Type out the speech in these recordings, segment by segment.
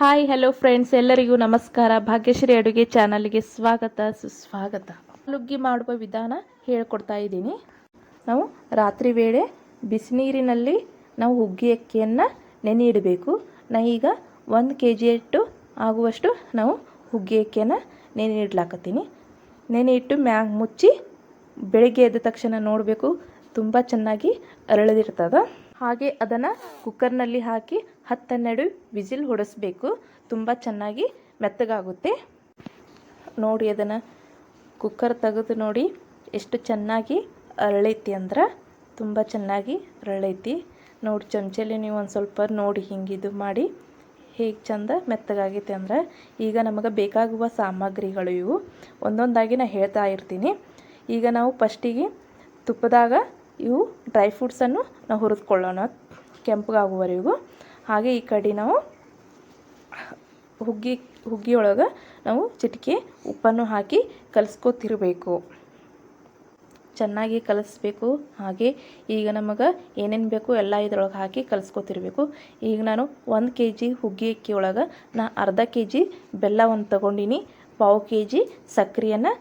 Hi hello friends ಎಲ್ಲರಿಗೂ ನಮಸ್ಕಾರ. ಭಾಗ್ಯಶ್ರೀ ಅಡುಗೆ ಚಾನಲ್ಗೆ ಸ್ವಾಗತ, ಸುಸ್ವಾಗತ. ನುಗ್ಗಿ ಮಾಡುವ ವಿಧಾನ ಹೇಳ್ಕೊಡ್ತಾ ಇದ್ದೀನಿ. ನಾವು ರಾತ್ರಿ ವೇಳೆ ಬಿಸಿನೀರಿನಲ್ಲಿ ನಾವು ಹುಗ್ಗಿ ಅಕ್ಕಿಯನ್ನು ನೆನೆ ಇಡಬೇಕು. ನಾ ಈಗ ಒಂದು ಕೆ ಜಿ ಇಟ್ಟು ಆಗುವಷ್ಟು ನಾವು ಹುಗ್ಗಿ ಅಕ್ಕಿಯನ್ನು ನೆನೆ ಇಡ್ಲಾಕತ್ತೀನಿ. ನೆನೆ ಇಟ್ಟು ಮ್ಯಾಗ ಮುಚ್ಚಿ ಬೆಳಗ್ಗೆ ಎದ್ದ ತಕ್ಷಣ ನೋಡಬೇಕು. ತುಂಬ ಚೆನ್ನಾಗಿ ಅರಳದಿರ್ತದೆ. ಹಾಗೆ ಅದನ್ನು ಕುಕ್ಕರ್ನಲ್ಲಿ ಹಾಕಿ ಹತ್ತೆರಡು ವಿಸಿಲ್ ಹೊಡೆಸ್ಬೇಕು. ತುಂಬ ಚೆನ್ನಾಗಿ ಮೆತ್ತಗಾಗುತ್ತೆ. ನೋಡಿ ಅದನ್ನು ಕುಕ್ಕರ್ ತೆಗೆದು ನೋಡಿ ಎಷ್ಟು ಚೆನ್ನಾಗಿ ಅರಳೈತಿ ಅಂದ್ರೆ ತುಂಬ ಚೆನ್ನಾಗಿ ಅರಳೈತಿ. ನೋಡಿ ಚಮಚಲ್ಲಿ ನೀವು ಒಂದು ಸ್ವಲ್ಪ ನೋಡಿ ಹಿಂಗಿದು ಮಾಡಿ ಹೇಗೆ ಚಂದ ಮೆತ್ತಗಾಗೈತೆ ಅಂದ್ರೆ ಈಗ ನಮಗೆ ಬೇಕಾಗುವ ಸಾಮಗ್ರಿಗಳು ಇವು. ಒಂದೊಂದಾಗಿ ನಾನು ಹೇಳ್ತಾ ಇರ್ತೀನಿ. ಈಗ ನಾವು ಫಸ್ಟಿಗೆ ತುಪ್ಪದಾಗ ಇವು ಡ್ರೈ ಫ್ರೂಟ್ಸನ್ನು ನಾವು ಹುರಿದುಕೊಳ್ಳೋಣ ಕೆಂಪಗಾಗುವವರೆಗೂ. ಹಾಗೆ ಈ ಕಡೆ ನಾವು ಹುಗ್ಗಿ ಹುಗ್ಗಿ ಒಳಗೆ ನಾವು ಚಿಟಿಕೆ ಉಪ್ಪನ್ನು ಹಾಕಿ ಕಲಸ್ಕೊತಿರ್ಬೇಕು. ಚೆನ್ನಾಗಿ ಕಲಿಸ್ಬೇಕು. ಹಾಗೆ ಈಗ ನಮಗೆ ಏನೇನು ಬೇಕು ಎಲ್ಲ ಇದ್ರೊಳಗೆ ಹಾಕಿ ಕಲಿಸ್ಕೊತಿರ್ಬೇಕು. ಈಗ ನಾನು ಒಂದು ಕೆ ಜಿ ಹುಗ್ಗಿ ಅಕ್ಕಿ ಒಳಗೆ ನಾ ಅರ್ಧ ಕೆ ಜಿ ಬೆಲ್ಲವನ್ನು ತಗೊಂಡಿನಿ. ಪಾವು ಕೆ ಜಿ ಸಕ್ಕರೆಯನ್ನು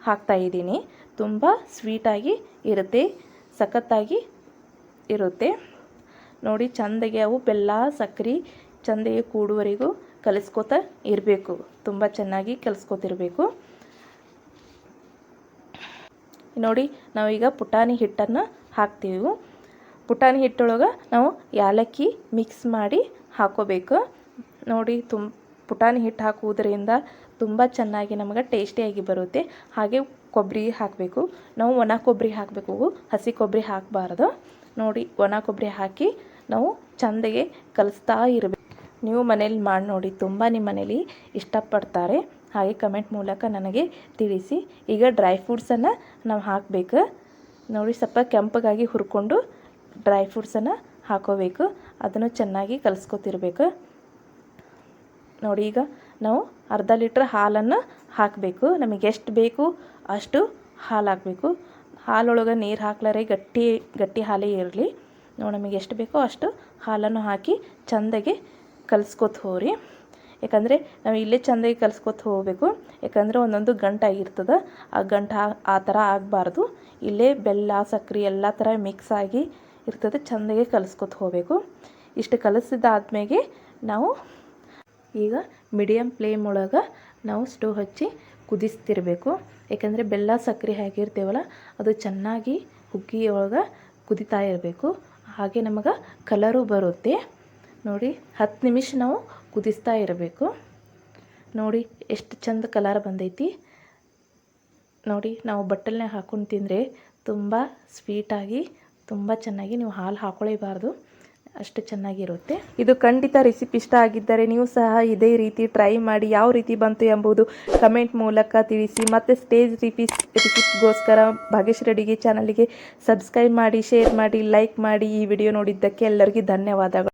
ಹಾಕ್ತಾಯಿದ್ದೀನಿ ತುಂಬ ಸ್ವೀಟಾಗಿ ಇರುತ್ತೆ. ಸಖತ್ತಾಗಿ ಇರುತ್ತೆ. ನೋಡಿ, ಚಂದಗೆ ಅವು ಬೆಲ್ಲ, ಸಕ್ಕರೆ ಚಂದಗೆ ಕೂಡುವರೆಗೂ ಕಲಿಸ್ಕೊತ ಇರಬೇಕು. ತುಂಬ ಚೆನ್ನಾಗಿ ಕಲಿಸ್ಕೊತಿರ್ಬೇಕು. ನೋಡಿ, ನಾವೀಗ ಪುಟಾಣಿ ಹಿಟ್ಟನ್ನು ಹಾಕ್ತೀವಿ. ಪುಟಾಣಿ ಹಿಟ್ಟೊಳಗೆ ನಾವು ಯಾಲಕ್ಕಿ ಮಿಕ್ಸ್ ಮಾಡಿ ಹಾಕೋಬೇಕು. ನೋಡಿ ತುಂಬ ಪುಟಾಣಿ ಹಿಟ್ಟು ಹಾಕುವುದರಿಂದ ತುಂಬ ಚೆನ್ನಾಗಿ ನಮಗೆ ಟೇಸ್ಟಿಯಾಗಿ ಬರುತ್ತೆ. ಹಾಗೆ ಕೊಬ್ಬರಿ ಹಾಕಬೇಕು. ನಾವು ಒಣ ಕೊಬ್ಬರಿ ಹಾಕಬೇಕು. ಹಸಿ ಕೊಬ್ಬರಿ ಹಾಕಬಾರ್ದು. ನೋಡಿ, ಒಣ ಕೊಬ್ಬರಿ ಹಾಕಿ ನಾವು ಚಂದಗೆ ಕಲಿಸ್ತಾ ಇರಬೇಕು. ನೀವು ಮನೇಲಿ ಮಾಡಿ ನೋಡಿ, ತುಂಬ ನಿಮ್ಮ ಮನೇಲಿ ಇಷ್ಟಪಡ್ತಾರೆ. ಹಾಗೆ ಕಮೆಂಟ್ ಮೂಲಕ ನನಗೆ ತಿಳಿಸಿ. ಈಗ ಡ್ರೈ ಫ್ರೂಟ್ಸನ್ನು ನಾವು ಹಾಕಬೇಕು. ನೋಡಿ, ಸ್ವಲ್ಪ ಕೆಂಪಗಾಗಿ ಹುರ್ಕೊಂಡು ಡ್ರೈ ಫ್ರೂಟ್ಸನ್ನು ಹಾಕೋಬೇಕು. ಅದನ್ನು ಚೆನ್ನಾಗಿ ಕಲಿಸ್ಕೊತಿರ್ಬೇಕು. ನೋಡಿ, ಈಗ ನಾವು ಅರ್ಧ ಲೀಟ್ರ್ ಹಾಲನ್ನು ಹಾಕಬೇಕು. ನಮಗೆ ಎಷ್ಟು ಬೇಕು ಅಷ್ಟು ಹಾಲು ಹಾಕಬೇಕು ಹಾಲೊಳಗೆ ನೀರು ಹಾಕ್ಲಾರೆ ಗಟ್ಟಿ ಗಟ್ಟಿ ಹಾಲೇ ಇರಲಿ. ನೋಡಿ ನಮಗೆ ಎಷ್ಟು ಬೇಕೋ ಅಷ್ಟು ಹಾಲನ್ನು ಹಾಕಿ ಚಂದಗೆ ಕಲಿಸ್ಕೊತ ಹೋಗ್ರಿ ಯಾಕಂದರೆ ನಾವು ಇಲ್ಲೇ ಚೆಂದಾಗಿ ಕಲಿಸ್ಕೊತ ಹೋಗಬೇಕು. ಯಾಕಂದರೆ ಒಂದೊಂದು ಗಂಟಾಗಿರ್ತದೆ ಆ ಗಂಟು ಆ ಥರ ಆಗಬಾರ್ದು. ಇಲ್ಲೇ ಬೆಲ್ಲ ಸಕ್ಕರೆ ಎಲ್ಲ ಥರ ಮಿಕ್ಸ್ ಆಗಿ ಇರ್ತದೆ, ಚಂದಗೆ ಕಲಿಸ್ಕೊತ ಹೋಗಬೇಕು. ಇಷ್ಟು ಕಲಿಸಿದಾದ್ಮೇಲೆ ನಾವು ಈಗ ಮೀಡಿಯಮ್ ಫ್ಲೇಮ್ ಒಳಗೆ ನಾವು ಸ್ಟವ್ ಹಚ್ಚಿ ಕುದಿಸ್ತಿರಬೇಕು. ಯಾಕಂದರೆ ಬೆಲ್ಲ, ಸಕ್ಕರೆ ಹಾಕಿರ್ತೀವಲ್ಲ, ಅದು ಚೆನ್ನಾಗಿ ಹುಗ್ಗಿ ಒಳಗೆ ಕುದಿತಾ ಇರಬೇಕು. ಹಾಗೆ ನಮಗೆ ಕಲರು ಬರುತ್ತೆ. ನೋಡಿ, ಹತ್ತು ನಿಮಿಷ ನಾವು ಕುದಿಸ್ತಾ ಇರಬೇಕು. ನೋಡಿ, ಎಷ್ಟು ಚಂದ ಕಲರ್ ಬಂದೈತಿ. ನೋಡಿ, ನಾವು ಬಟ್ಟಲನ್ನ ಹಾಕೊಂಡು ತಿಂದರೆ ತುಂಬ ಸ್ವೀಟಾಗಿ ತುಂಬ ಚೆನ್ನಾಗಿ ನೀವು ಹಾಲು ಹಾಕೊಳ್ಳೇಬಾರ್ದು ಅಷ್ಟು ಚೆನ್ನಾಗಿರುತ್ತೆ. ಇದು ಖಂಡಿತ ರೆಸಿಪಿ ಇಷ್ಟ ಆಗಿದ್ದರೆ ನೀವು ಸಹ ಇದೇ ರೀತಿ ಟ್ರೈ ಮಾಡಿ ಯಾವ ರೀತಿ ಬಂತು ಎಂಬುದು ಕಮೆಂಟ್ ಮೂಲಕ ತಿಳಿಸಿ. ಮತ್ತು ಸ್ಟೇಜ್ ರಿಪೀಸ್ ರಿಪೀಸ್ಗೋಸ್ಕರ ಭಾಗ್ಯಶ್ರೀ ಅಡುಗೆ ಚಾನಲ್ಗೆ ಸಬ್ಸ್ಕ್ರೈಬ್ ಮಾಡಿ ಶೇರ್ ಮಾಡಿ ಲೈಕ್ ಮಾಡಿ ಈ ವಿಡಿಯೋ ನೋಡಿದ್ದಕ್ಕೆ ಎಲ್ಲರಿಗೂ ಧನ್ಯವಾದಗಳು.